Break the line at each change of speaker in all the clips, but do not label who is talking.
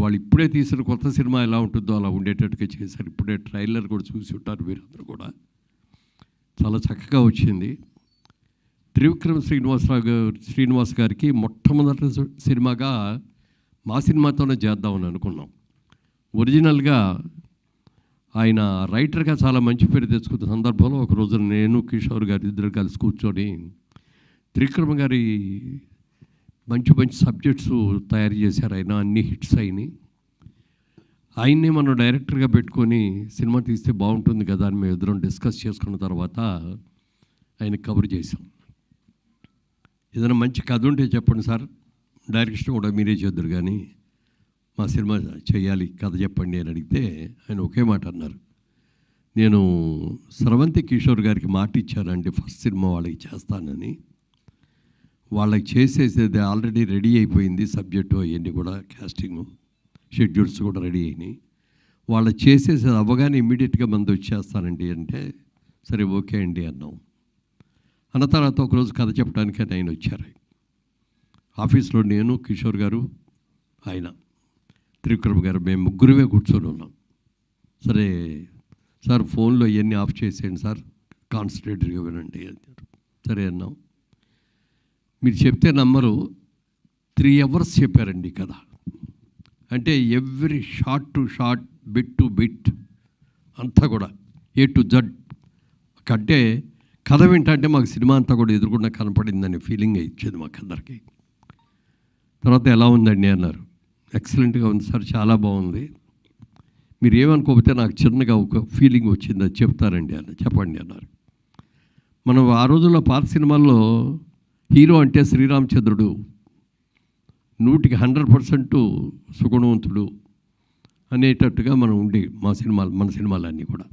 వాళ్ళు ఇప్పుడే తీసిన కొత్త సినిమా ఎలా ఉంటుందో అలా ఉండేటట్టుగా చేశారు. ఇప్పుడే ట్రైలర్ కూడా చూసి ఉంటారు మీరందరూ కూడా. చాలా చక్కగా వచ్చింది. త్రివిక్రమ్ శ్రీనివాసరావు గారు శ్రీనివాస్ గారికి మొట్టమొదటి సినిమాగా మా సినిమాతోనే చేద్దామని అనుకున్నాం. ఒరిజినల్గా ఆయన రైటర్గా చాలా మంచి పేరు తెచ్చుకున్న సందర్భంలో ఒక రోజు నేను కిషోర్ గారు ఇద్దరు కలిసి కూర్చొని త్రివిక్రమ్ గారి మంచి మంచి సబ్జెక్ట్స్ తయారు చేశారు ఆయన అన్ని హిట్స్ అయినాయి. ఆయన్నే మనం డైరెక్టర్గా పెట్టుకొని సినిమా తీస్తే బాగుంటుంది కదా అని మేము ఇద్దరం డిస్కస్ చేసుకున్న తర్వాత ఆయన కవర్ చేసాం ఏదైనా మంచి కథ ఉంటే చెప్పండి సార్. డైరెక్షన్ కూడా మీరే చేద్దరు కానీ మా సినిమా చేయాలి కథ చెప్పండి అని అడిగితే ఆయన ఒకే మాట అన్నారు. నేను స్రవంతి కిషోర్ గారికి మాట ఇచ్చానండి ఫస్ట్ సినిమా వాళ్ళకి చేస్తానని. వాళ్ళకి చేసేసేది ఆల్రెడీ రెడీ అయిపోయింది సబ్జెక్టు అవన్నీ కూడా క్యాస్టింగ్ షెడ్యూల్స్ కూడా రెడీ అయినాయి. వాళ్ళు చేసేసేది అవ్వగానే ఇమ్మీడియట్గా మంది వచ్చేస్తానండి అంటే సరే ఓకే అండి అన్నాం. అన్న తర్వాత ఒకరోజు కథ చెప్పడానికి ఆయన వచ్చారు. ఆఫీస్లో నేను కిషోర్ గారు ఆయన త్రివిక్రమ్ గారు మేము ముగ్గురువే కూర్చొని ఉన్నాం. సరే సార్ ఫోన్లో ఇవన్నీ ఆఫ్ చేసేయండి సార్ కాన్సన్ట్రేటర్గా వినండి అన్నారు. సరే అన్నాం. మీరు చెప్తే నమ్మరు. త్రీ అవర్స్ చెప్పారండి కదా అంటే every shot to shot bit to bit అంతా కూడా ఏ టు జడ్. కంటే కథ వింటంటే మాకు సినిమా అంతా కూడా ఎదురుకుండా కనపడిందనే ఫీలింగ్ ఇచ్చేది మాకు అందరికీ తర్వాత ఎలా ఉందండి అన్నారు. ఎక్సలెంట్గా ఉంది సార్ చాలా బాగుంది. మీరు ఏమనుకోకపోతే నాకు చిన్నగా ఒక ఫీలింగ్ వచ్చింది అది చెప్తారండి అన్న చెప్పండి అన్నారు. మనం ఆ రోజుల్లో పాత సినిమాల్లో హీరో అంటే శ్రీరామచంద్రుడు. నూటికి హండ్రెడ్ పర్సెంట్ సుగుణవంతుడు అనేటట్టుగా మనం ఉండి మా సినిమాలు మన సినిమాలన్నీ కూడా.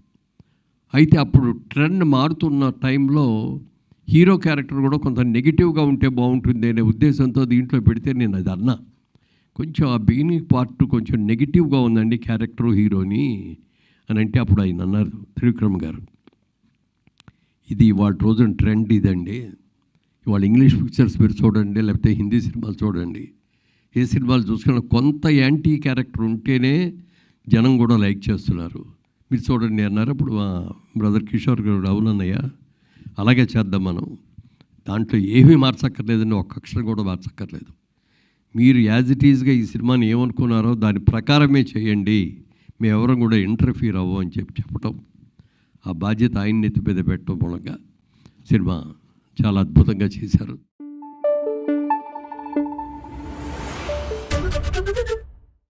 అయితే అప్పుడు ట్రెండ్ మారుతున్న టైంలో హీరో క్యారెక్టర్ కూడా కొంత నెగిటివ్గా ఉంటే బాగుంటుంది అనే ఉద్దేశంతో దీంట్లో పెడితే నేను అది అన్నా. కొంచెం ఆ బిగినింగ్ పార్ట్ కొంచెం నెగిటివ్గా ఉందండి క్యారెక్టర్ హీరోని అని అంటే అప్పుడు ఆయన అన్నారు త్రివిక్రమ్ గారు. ఇది వాటి రోజున ట్రెండ్ ఇదండి. ఇవాళ ఇంగ్లీష్ పిక్చర్స్ మీరు చూడండి లేకపోతే హిందీ సినిమాలు చూడండి. ఏ సినిమాలు చూసుకున్నా కొంత యాంటీ క్యారెక్టర్ ఉంటేనే జనం కూడా లైక్ చేస్తున్నారు. మీరు చూడండి అన్నారు అప్పుడు మా బ్రదర్ కిషోర్ గారు అవునన్నయ్య అలాగే చేద్దాం మనం. దాంట్లో ఏమీ మార్చక్కర్లేదండి ఒక్క అక్షరం కూడా మార్చక్కర్లేదు. మీరు యాజ్ ఇట్ ఈజ్గా ఈ సినిమాని ఏమనుకున్నారో దాని ప్రకారమే చేయండి. మేమెవరం కూడా ఇంటర్ఫీర్ అవ్వం అని చెప్పి చెప్పటం. ఆ బాధ్యత ఆయన నెత్తి మీద పెట్టడం మూలంగా సినిమా చాలా అద్భుతంగా చేశారు.